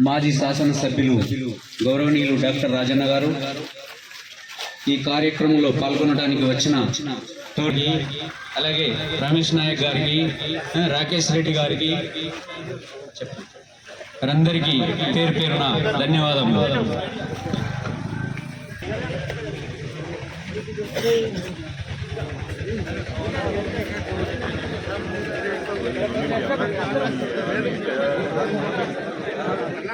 మాజీ శాసనసభ్యులు గౌరవనీయులు డాక్టర్ రాజన్న గారు ఈ కార్యక్రమంలో పాల్గొనడానికి వచ్చిన తోటి అలాగే రమేష్ నాయక్ గారికి రాకేష్ రెడ్డి గారికి చెప్పండి. పేరు పేరున ధన్యవాదములు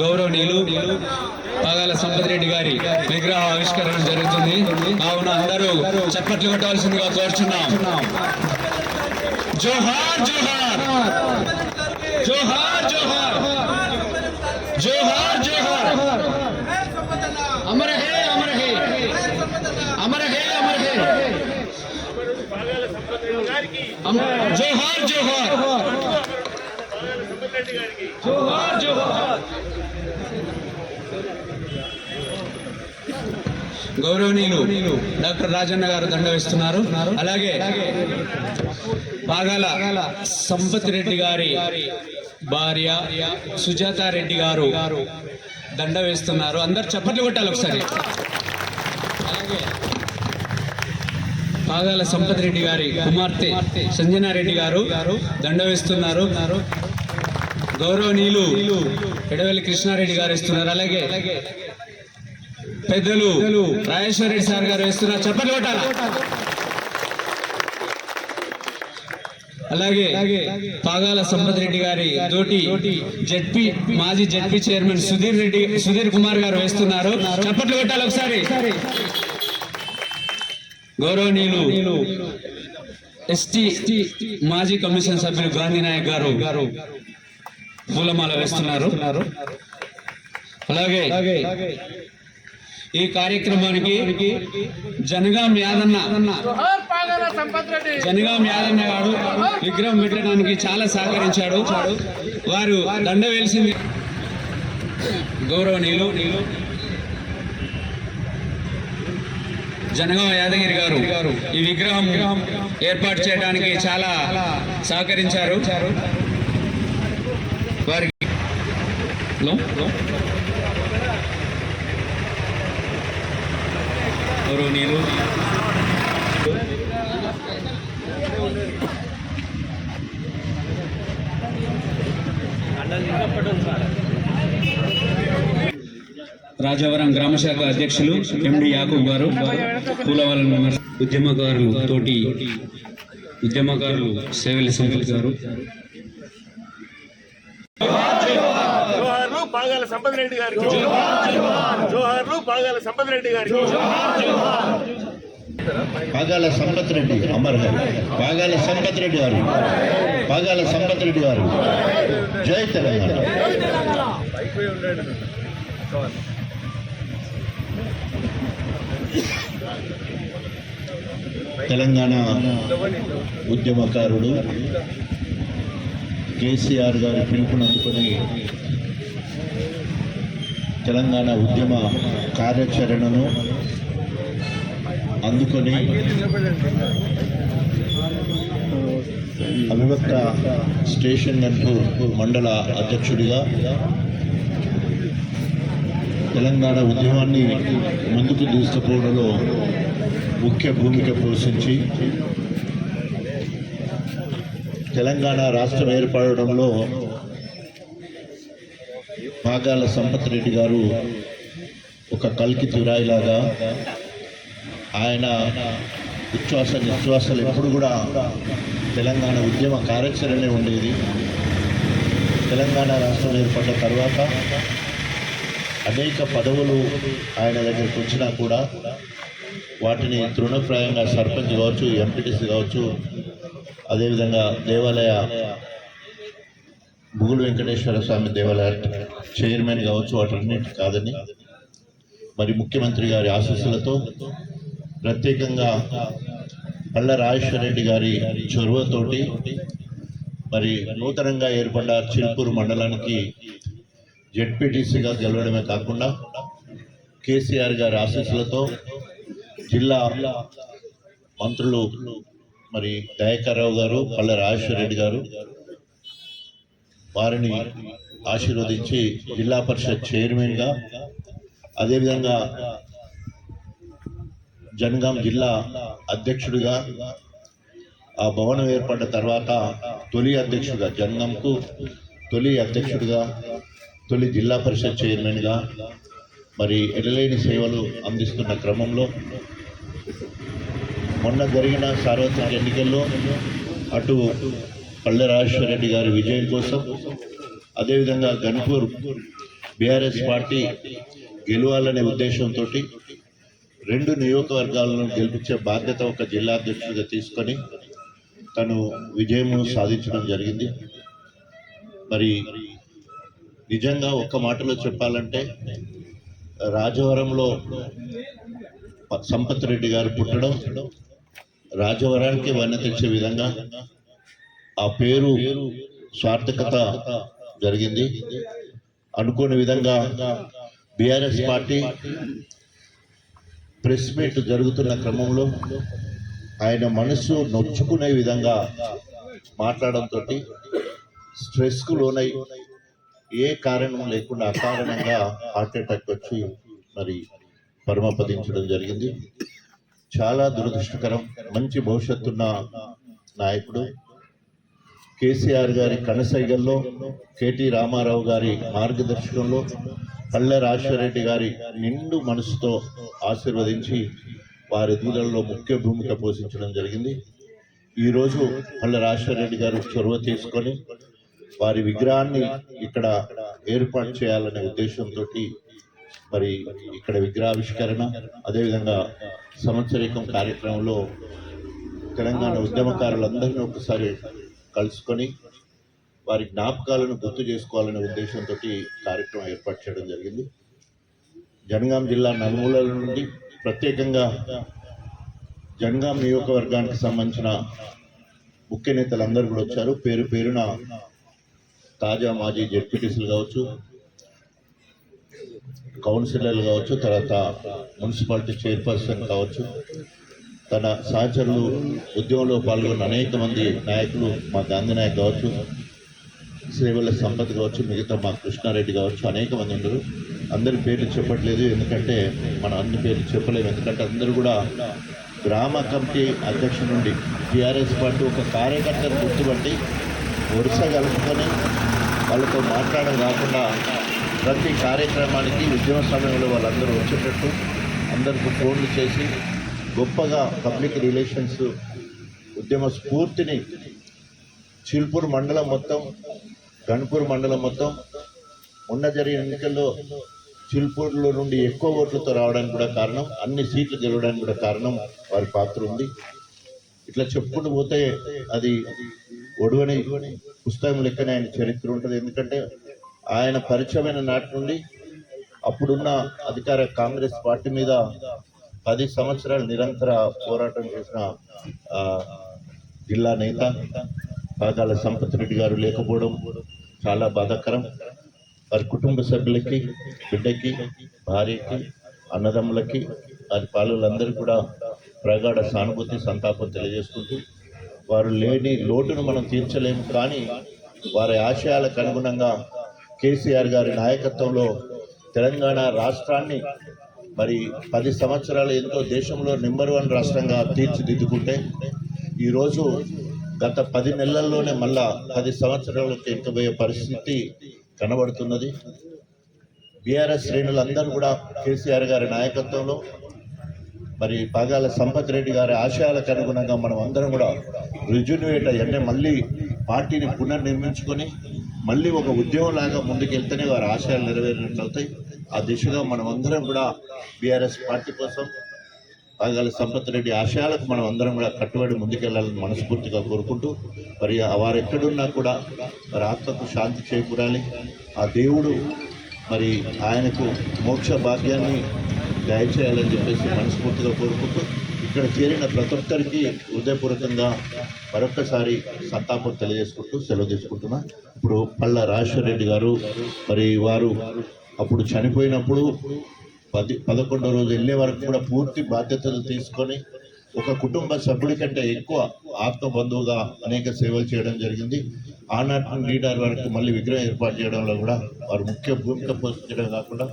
గౌరవనీయులు పాగాల సంపత్ రెడ్డి గారి విగ్రహ ఆవిష్కరణ జరుగుతుంది. కావున అందరూ చప్పట్లు కొట్టవలసిందిగా కోరుచున్నాం. జోహార్ జోహార్! జోహార్! జోహార్ జోహార్ జోహార్ అమర హే అమర హే అమర హే అమర హే అమ- జోహార్ జోహార్ జోహార్ జోహార్ గౌరవనీయులు డాక్టర్ రాజన్న గారు దండ వేస్తున్నారు. అలాగే పాగాల సంపత్ రెడ్డి గారి భార్య సుజాత రెడ్డి గారు దండ వేస్తున్నారు. అందరు చప్పట్లు కొట్టాలి ఒకసారి. అలాగే పాగాల సంపత్ రెడ్డి గారి కుమార్తె సంజనారెడ్డి గారు దండ వేస్తున్నారు. గౌరవనీయులు ఎడవెల్లి కృష్ణారెడ్డి గారు ఇస్తున్నారు అలాగే పెద్దలు రాజేశ్వర రెడ్డి సార్ గారు వేస్తున్నారు. చెప్పండి కొట్టాల? అలాగే పాగాల సంపత్ రెడ్డి గారి తోటి జడ్పీ మాజీ జడ్పీ చైర్మన్ సుధీర్ రెడ్డి సుధీర్ కుమార్ గారు వేస్తున్నారు. చప్పట్లు కొట్టాలి ఒకసారి. గౌరవనీయులు ఎస్టీ మాజీ కమిషన్ సభ్యులు గాంధీ నాయక్ గారు గారు పూలమాల వేస్తున్నారు. అలాగే ఈ కార్యక్రమానికి జనగాం యాదన్న జనగాం యాదన్న గారు విగ్రహం పెట్టడానికి చాలా సహకరించాడు. వారు దండ వేసింది గౌరవనీయులు జనగా యాదగిరి గారు ఈ విగ్రహం ఏర్పాటు చేయడానికి చాలా సహకరించారు. వారికి హలో? హలో గౌరవనీయులు రాజవరం గ్రామశాఖ అధ్యక్షులు ఎండి యాకూబ్ గారు పూలవాళ్ళ ఉద్యమకారులు తోటి ఉద్యమకారులు సేవల సంపత్ గారు జోహార్లు పాగాల సంపత్ రెడ్డి జోహార్లు పాగాల సంపత్ రెడ్డి గారికి పాగాల సంపత్ రెడ్డి అమర్ హై పాగాల సంపత్ రెడ్డి గారు. పాగాల సంపత్ రెడ్డి గారు. జై తెలంగాణ. తెలంగాణ ఉద్యమకారుడు కేసీఆర్ గారి పిలుపునందుకొని తెలంగాణ ఉద్యమ కార్యాచరణను అందుకొని అవిభక్త స్టేషన్ గన్పూర్ మండల అధ్యక్షుడిగా తెలంగాణ ఉద్యమాన్ని ముందుకు తీసుకుపోవడంలో ముఖ్య భూమిక పోషించి తెలంగాణ రాష్ట్రం ఏర్పడడంలో భాగాల సంపత్ రెడ్డి గారు ఒక కల్కి తిరాయిలాగా ఆయన ఉచ్ఛ్వాస నిశ్వాసాలు ఎప్పుడు కూడా తెలంగాణ ఉద్యమ కార్యాచరణే ఉండేది. తెలంగాణ రాష్ట్రం ఏర్పడ్డ తర్వాత అనేక పదవులు ఆయన దగ్గరికి వచ్చినా కూడా వాటిని తృణప్రాయంగా సర్పంచ్ కావచ్చు ఎంపీటీసీ కావచ్చు అదేవిధంగా దేవాలయ బుగులు వెంకటేశ్వర స్వామి దేవాలయ చైర్మన్ కావచ్చు వాటన్నిటి కాదని మరి ముఖ్యమంత్రి గారి ఆశీస్సులతో ప్రత్యేకంగా పల్ల రాజేశ్వర రెడ్డి గారి చొరవతోటి మరి నూతనంగా ఏర్పడ్డ చిల్పూరు మండలానికి జెడ్పీటీసీగా గెలవడమే కాకుండా కేసీఆర్ గారి ఆశీస్సులతో జిల్లా మంత్రులు మరి దయాకర్ రావు గారు పల్లె రాజేశ్వర రెడ్డి గారు వారిని ఆశీర్వదించి జిల్లా పరిషత్ చైర్మన్గా అదేవిధంగా జనగాం జిల్లా అధ్యక్షుడిగా ఆ భవనం ఏర్పడ్డ తర్వాత తొలి అధ్యక్షుడిగా జనగాంకు తొలి అధ్యక్షుడిగా తొలి జిల్లా పరిషత్ చైర్మన్గా మరి ఎడలేని సేవలు అందిస్తున్న క్రమంలో మొన్న జరిగిన సార్వత్రిక ఎన్నికల్లో అటు పల్లె రాజేశ్వర రెడ్డి గారి విజయం కోసం అదేవిధంగా గన్పూర్ బీఆర్ఎస్ పార్టీ గెలవాలనే ఉద్దేశంతో రెండు నియోజకవర్గాలను గెలిపించే బాధ్యత ఒక జిల్లా అధ్యక్షుడిగా తీసుకొని తను విజయము సాధించడం జరిగింది. మరి నిజంగా ఒక్క మాటలో చెప్పాలంటే రాజవరంలో సంపత్ రెడ్డి గారు పుట్టడం రాజవరానికి వర్ణతించే తెచ్చే విధంగా ఆ పేరు స్వార్థకత జరిగింది. అనుకోని విధంగా బీఆర్ఎస్ పార్టీ ప్రెస్ మీట్ జరుగుతున్న క్రమంలో ఆయన మనసు నొచ్చుకునే విధంగా మాట్లాడడంతో స్ట్రెస్కు లోనై ఏ కారణం లేకుండా అకారణంగా హార్ట్ అటాక్ వచ్చి మరి పరమపదించడం జరిగింది. చాలా దురదృష్టకరం. మంచి భవిష్యత్తున్న నాయకుడు కేసీఆర్ గారి కనసైగల్లో కేటీ రామారావు గారి మార్గదర్శకంలో పల్లె రాజశేఖరరెడ్డి గారి నిండు మనసుతో ఆశీర్వదించి వారి దూరంలో ముఖ్య భూమిక పోషించడం జరిగింది. ఈరోజు పల్లె రాజశేఖరరెడ్డి గారు చొరవ తీసుకొని వారి విగ్రహాన్ని ఇక్కడ ఏర్పాటు చేయాలనే ఉద్దేశంతో మరి ఇక్కడ విగ్రహావిష్కరణ అదేవిధంగా సంవత్సరికం కార్యక్రమంలో తెలంగాణ ఉద్యమకారులందరినీ ఒకసారి కలుసుకొని వారి జ్ఞాపకాలను గుర్తు చేసుకోవాలనే ఉద్దేశంతో కార్యక్రమం ఏర్పాటు చేయడం జరిగింది. జనగాం జిల్లా నలుమూలల నుండి ప్రత్యేకంగా జనగాం నియోజకవర్గానికి సంబంధించిన ముఖ్య నేతలందరూ కూడా వచ్చారు. పేరు పేరున తాజా మాజీ జెడ్పీటీసీలు కావచ్చు కౌన్సిలర్లు కావచ్చు తర్వాత మున్సిపాలిటీ చైర్పర్సన్ కావచ్చు తన సహచరులు ఉద్యమంలో పాల్గొన్న అనేక మంది నాయకులు మా గాంధీ నాయక్ కావచ్చు శ్రీవల్ల సంపత్ కావచ్చు మిగతా మా కృష్ణారెడ్డి కావచ్చు అనేక మంది ఉండరు అందరి పేర్లు చెప్పట్లేదు ఎందుకంటే మనం అన్ని పేర్లు చెప్పలేము. ఎందుకంటే అందరూ కూడా గ్రామ కమిటీ అధ్యక్షుడు నుండి టీఆర్ఎస్ పార్టీ ఒక కార్యకర్తను గుర్తుపట్టి వరుస కలుపుకొని వాళ్ళతో మాట్లాడడం కాకుండా ప్రతి కార్యక్రమానికి ఉద్యమ సమయంలో వాళ్ళందరూ వచ్చేటట్టు అందరికీ ఫోన్లు చేసి గొప్పగా పబ్లిక్ రిలేషన్స్ ఉద్యమ స్ఫూర్తిని చిల్పూర్ మండలం మొత్తం గణపూర్ మండలం మొత్తం మొన్న జరిగిన ఎన్నికల్లో చిల్పూర్లో నుండి ఎక్కువ ఓట్లతో రావడానికి కూడా కారణం అన్ని సీట్లు గెలవడానికి కూడా కారణం వారి పాత్ర ఉంది. ఇట్లా చెప్పుకుంటూ పోతే అది ఒడవని పుస్తకం లెక్కనే ఆయన చరిత్ర ఉంటుంది. ఎందుకంటే ఆయన పరిచయమైన నాటి నుండి అప్పుడున్న అధికార కాంగ్రెస్ పార్టీ మీద పది సంవత్సరాలు నిరంతర పోరాటం చేసిన జిల్లా నేత పాదాల సంపత్ రెడ్డి గారు లేకపోవడం చాలా బాధాకరం. వారి కుటుంబ సభ్యులకి బిడ్డకి భార్యకి అన్నదమ్ములకి వారి పాలులందరూ కూడా ప్రగాఢ సానుభూతి సంతాపం తెలియజేసుకుంటూ వారు లేని లోటును మనం తీర్చలేము కానీ వారి ఆశయాలకు అనుగుణంగా కేసీఆర్ గారి నాయకత్వంలో తెలంగాణ రాష్ట్రాన్ని మరి పది సంవత్సరాలు ఎంతో దేశంలో నెంబర్ వన్ రాష్ట్రంగా తీర్చిదిద్దుకుంటే ఈరోజు గత పది నెలల్లోనే మళ్ళా పది సంవత్సరాలకు ఎక్కబోయే పరిస్థితి కనబడుతున్నది. బీఆర్ఎస్ శ్రేణులందరూ కూడా కేసీఆర్ గారి నాయకత్వంలో మరి పాగాల సంపత్ రెడ్డి గారి ఆశయాలకు అనుగుణంగా మనం అందరం కూడా రిజ్యూనివేట్ అయ్యి మళ్ళీ పార్టీని పునర్నిర్మించుకొని మళ్ళీ ఒక ఉద్యమం లాగా ముందుకెళ్తేనే వారి ఆశయాలు నెరవేరినట్లు అవుతాయి. ఆ దిశగా మనం అందరం కూడా బీఆర్ఎస్ పార్టీ కోసం పాగాల సంపత్ రెడ్డి ఆశయాలకు మనం అందరం కూడా కట్టుబడి ముందుకెళ్ళాలని మనస్ఫూర్తిగా కోరుకుంటూ మరి వారు ఎక్కడున్నా కూడా మరి ఆత్మకు శాంతి చేకూరాలి. ఆ దేవుడు మరి ఆయనకు మోక్ష భాగ్యాన్ని దయచేయాలని చెప్పేసి మనస్ఫూర్తిగా కోరుకుంటూ ఇక్కడ చేరిన ప్రతి ఒక్కరికి హృదయపూర్వకంగా మరొక్కసారి సంతాపం తెలియజేసుకుంటూ సెలవు తీసుకుంటున్నా. ఇప్పుడు పల్ల రాజేశ్వర రెడ్డి గారు మరి వారు అప్పుడు చనిపోయినప్పుడు పది పదకొండో రోజు వెళ్ళే వరకు కూడా పూర్తి బాధ్యతలు తీసుకొని ఒక కుటుంబ సభ్యుడి కంటే ఎక్కువ ఆత్మ బంధువుగా అనేక సేవలు చేయడం జరిగింది. ఆనాటి లీడర్ వరకు మళ్ళీ విగ్రహం ఏర్పాటు చేయడంలో కూడా వారు ముఖ్య భూమిక పోషించడం కాకుండా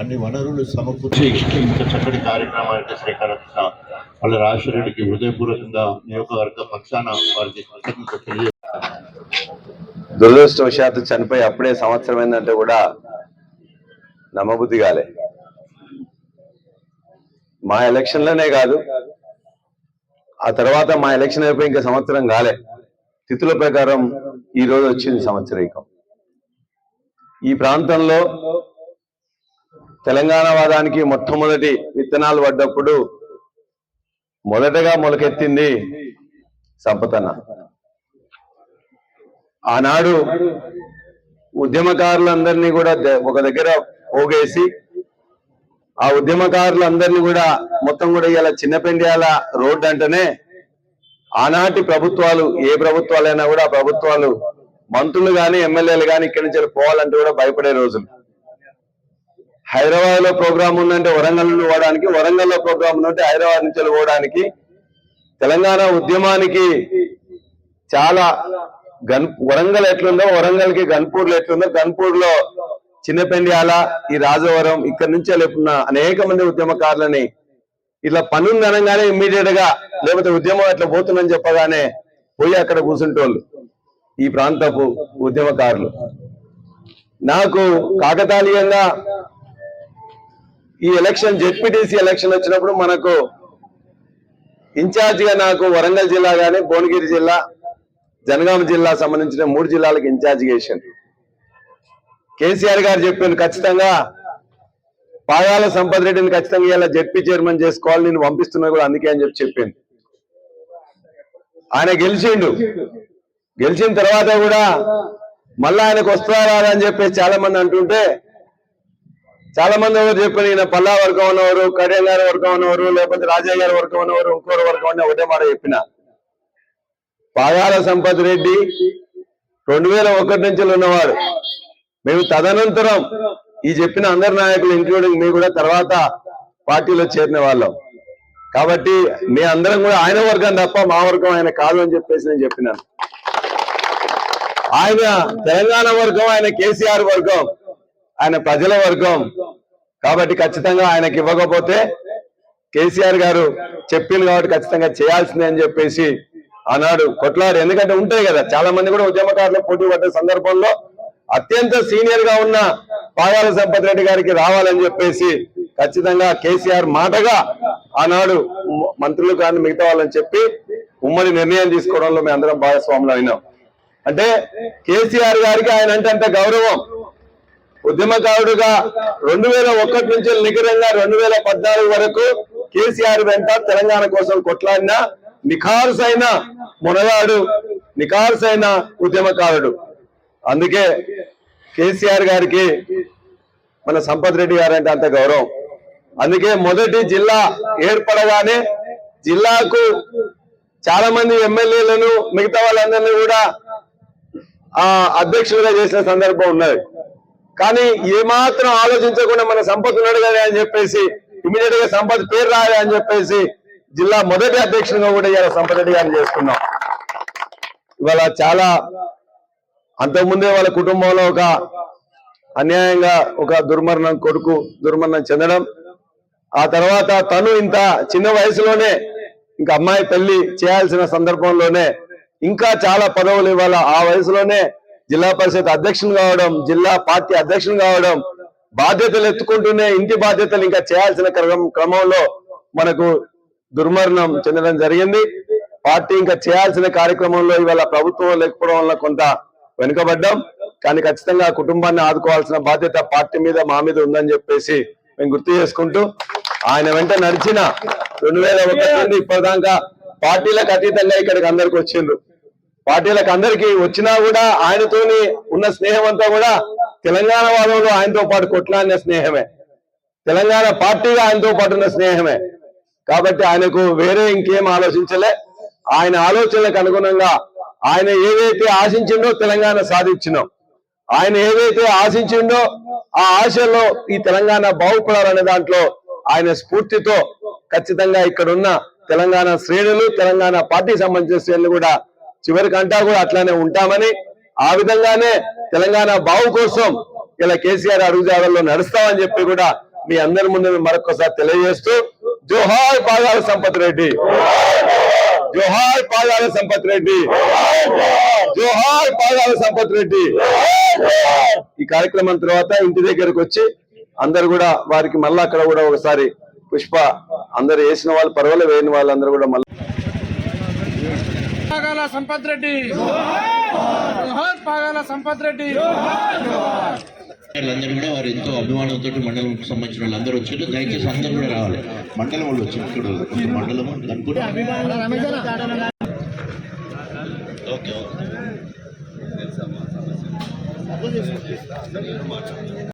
అన్ని వనరులు సమకూర్చి ఇంత చక్కటి కార్యక్రమానికి శ్రీకారం వాళ్ళ రాజశేఖరెడ్డికి హృదయపూర్వకంగా నియోజకవర్గ పక్షాన వారికి కృతజ్ఞతలు తెలియ దురదృష్టవశాత్తు చనిపోయి అప్పుడే సంవత్సరం ఏంటంటే కూడా నమ్మబుద్ధి కాలే. మా ఎలక్షన్లోనే కాదు ఆ తర్వాత మా ఎలక్షన్ అయిపోయి ఇంకా సంవత్సరం కాలే. తిథుల ప్రకారం ఈ రోజు వచ్చింది సంవత్సరీకం. ఈ ప్రాంతంలో తెలంగాణ వాదానికి మొట్టమొదటి విత్తనాలు పడ్డప్పుడు మొదటగా మొలకెత్తింది సంపతన. ఆనాడు ఉద్యమకారులందరినీ కూడా ఒక దగ్గర పోగేసి ఆ ఉద్యమకారులందరినీ కూడా మొత్తం కూడా ఇలా చిన్నపెండియాల రోడ్డు అంటేనే ఆనాటి ప్రభుత్వాలు ఏ ప్రభుత్వాలైనా కూడా ఆ ప్రభుత్వాలు మంత్రులు కానీ ఎమ్మెల్యేలు కానీ ఇక్కడి నుంచి పోవాలంటే కూడా భయపడే రోజులు. హైదరాబాద్లో ప్రోగ్రామ్ ఉందంటే వరంగల్ నుండి పోవడానికి వరంగల్లో ప్రోగ్రామ్ ఉందంటే హైదరాబాద్ నుంచి పోవడానికి తెలంగాణ ఉద్యమానికి చాలా గన్ వరంగల్ ఎట్లుందో వరంగల్కి గన్పూర్లో ఎట్లుందో గన్పూర్లో చిన్నపెండియాల ఈ రాజవరం ఇక్కడ నుంచి లేపున్న అనేక మంది ఉద్యమకారులని ఇట్లా పనుంది అనగానే ఇమ్మీడియట్గా లేకపోతే ఉద్యమం అట్లా పోతుందని చెప్పగానే పోయి అక్కడ కూర్చుంటోళ్ళు ఈ ప్రాంతపు ఉద్యమకారులు. నాకు కాకతాళీయంగా ఈ ఎలక్షన్ జెడ్పీటీసీ ఎలక్షన్ వచ్చినప్పుడు మనకు ఇన్ఛార్జిగా నాకు వరంగల్ జిల్లా కానీ భువనగిరి జిల్లా జనగామ జిల్లా సంబంధించిన మూడు జిల్లాలకు ఇన్ఛార్జిగా వేసాను కేసీఆర్ గారు చెప్పాను ఖచ్చితంగా పాగాల సంపత్ రెడ్డిని ఖచ్చితంగా ఇలా జెడ్పీ చైర్మన్ చేసుకోవాలి నేను పంపిస్తున్నా కూడా అందుకే అని చెప్పి చెప్పాను ఆయన గెలిచిండు. గెలిచిన తర్వాత కూడా మళ్ళా ఆయనకు వస్తారా అని చెప్పేసి చాలా మంది అంటుంటే చాలా మంది ఎవరు చెప్పారు ఈయన పల్లా వర్గం ఉన్నవారు కడియం గారి వర్గం ఉన్నవారు లేకపోతే రాజయ్య గారి వర్గం ఉన్నవారు ఇంకోరు వర్గం ఉన్న ఒకటే మాట చెప్పిన. పాగాల సంపత్ రెడ్డి రెండు వేల ఒకటి నుంచి ఉన్నవాడు. మేము తదనంతరం ఈ చెప్పిన అందరి నాయకులు ఇంక్లూడింగ్ మీ కూడా తర్వాత పార్టీలో చేరిన వాళ్ళం. కాబట్టి మీ అందరం కూడా ఆయన వర్గం తప్ప మా వర్గం ఆయన కాదు అని చెప్పేసి నేను చెప్పినాను. ఆయన తెలంగాణ వర్గం ఆయన కేసీఆర్ వర్గం. ఆయన ప్రజల వర్గం. కాబట్టి ఖచ్చితంగా ఆయనకి ఇవ్వకపోతే కేసీఆర్ గారు చెప్పింది కాబట్టి ఖచ్చితంగా చేయాల్సిందే అని చెప్పేసి అన్నాడు. కొట్లాడు ఎందుకంటే ఉంటాయి కదా చాలా మంది కూడా ఉద్యమకారులు పోటీ పడ్డ సందర్భంలో అత్యంత సీనియర్గా ఉన్న పాగాల సంపత్ రెడ్డి గారికి రావాలని చెప్పేసి ఖచ్చితంగా కేసీఆర్ మాటగా ఆనాడు మంత్రులు కానీ మిగతా వాళ్ళని చెప్పి ఉమ్మడి నిర్ణయం తీసుకోవడంలో మేము అందరం భాగస్వాములు అయినాం. అంటే కేసీఆర్ గారికి ఆయన అంటే అంత గౌరవం. ఉద్యమకారుడుగా రెండు వేల ఒకటి నుంచి నికరంగా రెండు వేల పద్నాలుగు వరకు కేసీఆర్ వెంట తెలంగాణ కోసం కొట్లాడిన నిఖారుసైన మునగాడు నిఖారుసైన ఉద్యమకారుడు. అందుకే కేసీఆర్ గారికి మన సంపత్ రెడ్డి గారు అంటే అంత గౌరవం. అందుకే మొదటి జిల్లా ఏర్పడగానే జిల్లాకు చాలా మంది ఎమ్మెల్యేలను మిగతా వాళ్ళందరినీ కూడా ఆ అధ్యక్షులుగా చేసిన సందర్భం ఉన్నది. కానీ ఏమాత్రం ఆలోచించకుండా మన సంపత్ ఉన్నాడు కదా అని చెప్పేసి ఇమీడియట్గా సంపద పేరు రాయాలి అని చెప్పేసి జిల్లా మొదటి అధ్యక్షుడిగా కూడా ఇవాళ సంపద రెడ్డి గారిని చేసుకున్నాం. ఇవాళ చాలా అంతకుముందే వాళ్ళ కుటుంబంలో ఒక అన్యాయంగా ఒక దుర్మరణం కొడుకు దుర్మరణం చెందడం ఆ తర్వాత తను ఇంత చిన్న వయసులోనే ఇంకా అమ్మాయి పెళ్ళి చేయాల్సిన సందర్భంలోనే ఇంకా చాలా పదవులు ఇవాళ ఆ వయసులోనే జిల్లా పరిషత్ అధ్యక్షులు కావడం జిల్లా పార్టీ అధ్యక్షులు కావడం బాధ్యతలు ఎత్తుకుంటూనే ఇంటి బాధ్యతలు ఇంకా చేయాల్సిన క్రమంలో మనకు దుర్మరణం చెందడం జరిగింది. పార్టీ ఇంకా చేయాల్సిన కార్యక్రమంలో ఇవాళ ప్రభుత్వం లేకపోవడం వల్ల కొంత వెనుకబడ్డాం. కానీ ఖచ్చితంగా కుటుంబాన్ని ఆదుకోవాల్సిన బాధ్యత పార్టీ మీద మా మీద ఉందని చెప్పేసి మేము గుర్తు చేసుకుంటూ ఆయన వెంట నడిచిన రెండు వేల ఒకటి నుండి ఇప్పటిదాకా పార్టీలకు అతీతంగా ఇక్కడికి అందరికి వచ్చిండ్రు. పార్టీలకు అందరికి వచ్చినా కూడా ఆయనతోని ఉన్న స్నేహం అంతా కూడా తెలంగాణ వాళ్ళలో ఆయనతో పాటు కొట్లాడిన స్నేహమే. తెలంగాణ పార్టీగా ఆయనతో పాటు ఉన్న స్నేహమే. కాబట్టి ఆయనకు వేరే ఇంకేం ఆలోచించలే. ఆయన ఆలోచనలకు అనుగుణంగా ఆయన ఏదైతే ఆశించిండో తెలంగాణ సాధించినో. ఆయన ఏదైతే ఆశించిండో ఆ ఆశలో ఈ తెలంగాణ బాగుపడాలనే దాంట్లో ఆయన స్ఫూర్తితో ఖచ్చితంగా ఇక్కడున్న తెలంగాణ శ్రేణులు తెలంగాణ పార్టీ సంబంధించిన శ్రేణులు కూడా చివరికంటా కూడా అట్లానే ఉంటామని ఆ విధంగానే తెలంగాణ బావు కోసం ఇలా కేసీఆర్ అడుగుజాడల్లో నడుస్తామని చెప్పి కూడా మీ అందరి ముందు మరొకసారి తెలియజేస్తూ జోహార్ పాదాల సంపత్ రెడ్డి. జోహార్ పాదాల సంపత్ రెడ్డి. జోహార్ పాదాల సంపత్ రెడ్డి. ఈ కార్యక్రమం తర్వాత ఇంటి దగ్గరకు వచ్చి అందరు కూడా వారికి మళ్ళా అక్కడ కూడా ఒకసారి పుష్ప అందరు వేసిన వాళ్ళు పర్వాలేదు వేయని వాళ్ళందరూ కూడా మళ్ళీ పాగాల సంపత్ రెడ్డి. పాగాల సంపత్ రెడ్డి. అందరూ కూడా వారు ఎంతో అభిమానంతో మండలం సంబంధించిన వాళ్ళందరూ వచ్చారు. దయచేసి అందరూ కూడా రావాలి. మండలం వాళ్ళు వచ్చారు ఇక్కడ మండలం